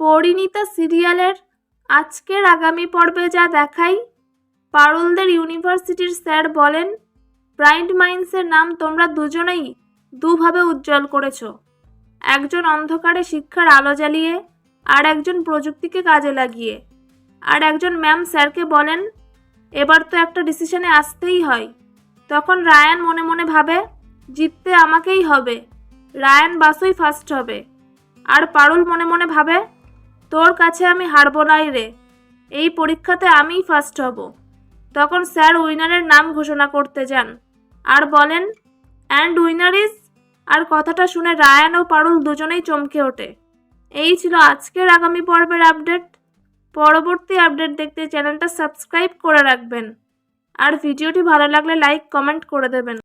পরিণীতা সিরিয়ালের আজকের আগামী পর্বে যা দেখাই, পারুলদের ইউনিভার্সিটির স্যার বলেন, ব্রাইন্ড মাইন্ডসের নাম তোমরা দুজনেই দুভাবে উজ্জ্বল করেছ। একজন অন্ধকারে শিক্ষার আলো জ্বালিয়ে আর একজন প্রযুক্তিকে কাজে লাগিয়ে। আর একজন ম্যাম স্যারকে বলেন, এবার তো একটা ডিসিশনে আসতেই হয়। তখন রায়ান মনে মনে ভাবে, জিততে আমাকেই হবে। রায়ান বাসুই ফার্স্ট হবে। আর পারুল মনে মনে ভাবে তোর কাছে আমি হারবো নাই রে। এই পরীক্ষাতে আমিই ফার্স্ট হব। তখন স্যার উইনারের নাম ঘোষণা করতে যান। আর বলেন অ্যান্ড উইনার ইজ আর কথাটা শুনে রায়ান ও পারুল দুজনেই চমকে ওঠে। এই ছিল আজকের আগামী পর্বের আপডেট। পরবর্তী আপডেট দেখতে চ্যানেলটা সাবস্ক্রাইব করে রাখবেন। আর ভিডিওটি ভালো লাগলে লাইক, কমেন্ট করে দেবেন।